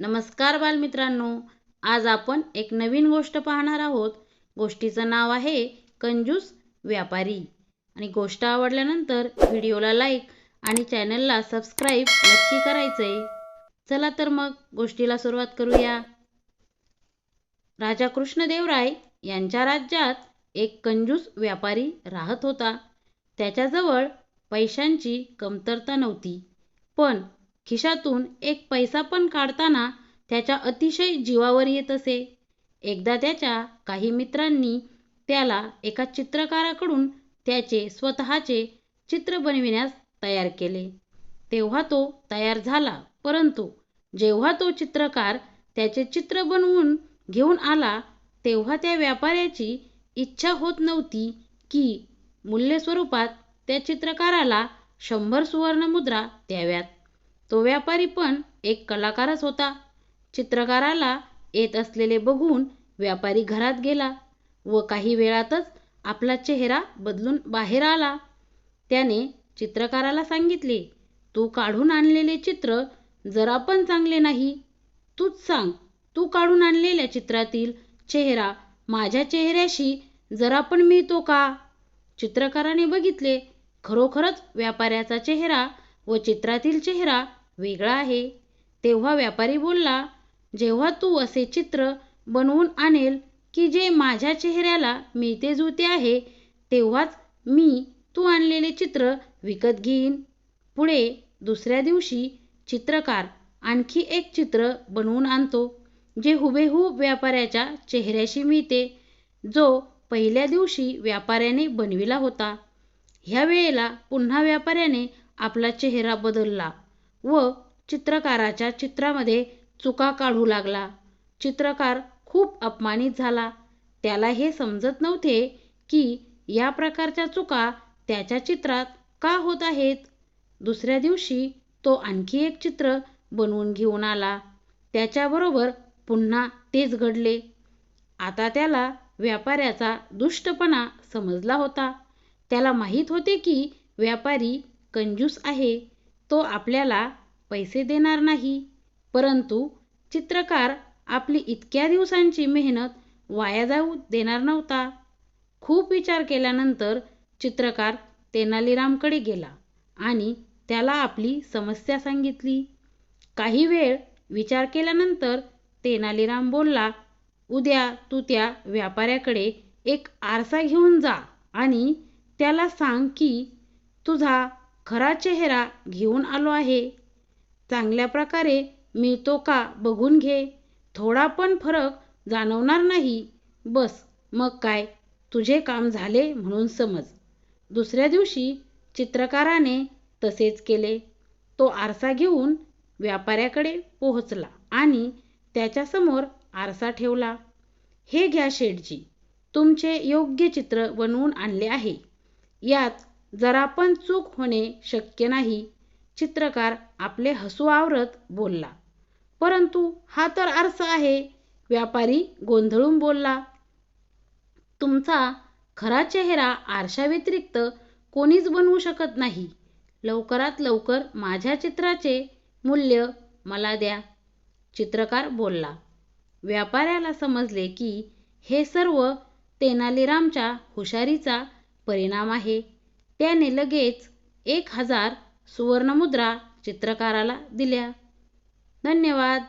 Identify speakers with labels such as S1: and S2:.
S1: नमस्कार बालमित्रांनो. आज आपण एक नवीन गोष्ट पाहणार आहोत. गोष्टीचं नाव आहे कंजूस व्यापारी. आणि गोष्ट आवडल्यानंतर व्हिडिओला लाईक आणि चॅनलला सबस्क्राईब नक्की करायचंय. चला तर मग गोष्टीला सुरुवात करूया. राजा कृष्णदेवराय यांच्या राज्यात एक कंजूस व्यापारी राहत होता. त्याच्याजवळ पैशांची कमतरता नव्हती. पण खिशातून एक पैसा पण काढताना त्याच्या अतिशय जीवावर येत असे. एकदा त्याच्या काही मित्रांनी त्याला एका चित्रकाराकडून त्याचे स्वतःचे चित्र बनविण्यास तयार केले. तेव्हा तो तयार झाला परंतु जेव्हा तो चित्रकार त्याचे चित्र बनवून घेऊन आला तेव्हा त्या व्यापाऱ्याची इच्छा होत नव्हती की मूल्य स्वरूपात त्या चित्रकाराला शंभर सुवर्णमुद्रा द्याव्यात. तो व्यापारी पण एक कलाकारच होता. चित्रकाराला येत असलेले बघून व्यापारी घरात गेला व काही वेळातच आपला चेहरा बदलून बाहेर आला. त्याने चित्रकाराला सांगितले तू काढून आणलेले चित्र जरा पण चांगले नाही तूच सांग तू काढून आणलेल्या चित्रातील चेहरा माझ्या चेहऱ्याशी जरा पण मिळतो का? चित्रकाराने बघितले खरोखरच व्यापाऱ्याचा चेहरा व चित्रातील चेहरा वेगळा आहे. तेव्हा व्यापारी बोलला जेव्हा तू असे चित्र बनवून आणेल की जे माझ्या चेहऱ्याला मिळते जुळते आहे तेव्हाच मी तू आणलेले चित्र विकत घेईन. पुढे दुसऱ्या दिवशी चित्रकार आणखी एक चित्र बनवून आणतो जे हुबेहूब व्यापाऱ्याच्या चेहऱ्याशी मिळते जो पहिल्या दिवशी व्यापाऱ्याने बनविला होता. ह्या वेळेला पुन्हा व्यापाऱ्याने आपला चेहरा बदलला. व चित्रकाराच्या चित्रामध्ये चुका काढू लागला. चित्रकार खूप अपमानित झाला. त्याला हे समजत नव्हते की या प्रकारच्या चुका त्याच्या चित्रात का होत आहेत? दुसऱ्या दिवशी तो आणखी एक चित्र बनवून घेऊन आला. त्याच्याबरोबर पुन्हा तेच घडले. आता त्याला व्यापाऱ्याचा दुष्टपणा समजला होता. त्याला माहीत होते की व्यापारी कंजूस आहे. तो आपल्याला पैसे देणार नाही. परंतु चित्रकार आपली इतक्या दिवसांची मेहनत वाया जाऊ देणार नव्हता. खूप विचार केल्यानंतर चित्रकार तेनालीरामकडे गेला आणि त्याला आपली समस्या सांगितली. काही वेळ विचार केल्यानंतर तेनालीराम बोलला उद्या तू त्या व्यापाऱ्याकडे एक आरसा घेऊन जा आणि त्याला सांग की तुझा खरा चेहरा घेऊन आलो आहे. चांगल्या प्रकारे मिळतो का बघून घे. थोडा पण फरक जाणवणार नाही. बस मग काय? तुझे काम झाले म्हणून समज. दुसऱ्या दिवशी चित्रकाराने तसेच केले. तो आरसा घेऊन व्यापाऱ्याकडे पोहोचला आणि त्याच्यासमोर आरसा ठेवला. हे घ्या शेठजी. तुमचे योग्य चित्र बनवून आणले आहे. यात जरा पण चूक होणे शक्य नाही. चित्रकार आपले हसू आवरत बोलला. परंतु हा तर आरसा आहे. व्यापारी गोंधळून बोलला तुमचा खरा चेहरा आरशाव्यतिरिक्त कोणीच बनवू शकत नाही. लवकरात लवकर माझ्या चित्राचे मूल्य मला द्या. चित्रकार बोलला व्यापाऱ्याला समजले की हे सर्व तेनालीरामच्या हुशारीचा परिणाम आहे. त्याने लगेच एक हजार सुवर्णमुद्रा चित्रकाराला दिल्या. धन्यवाद.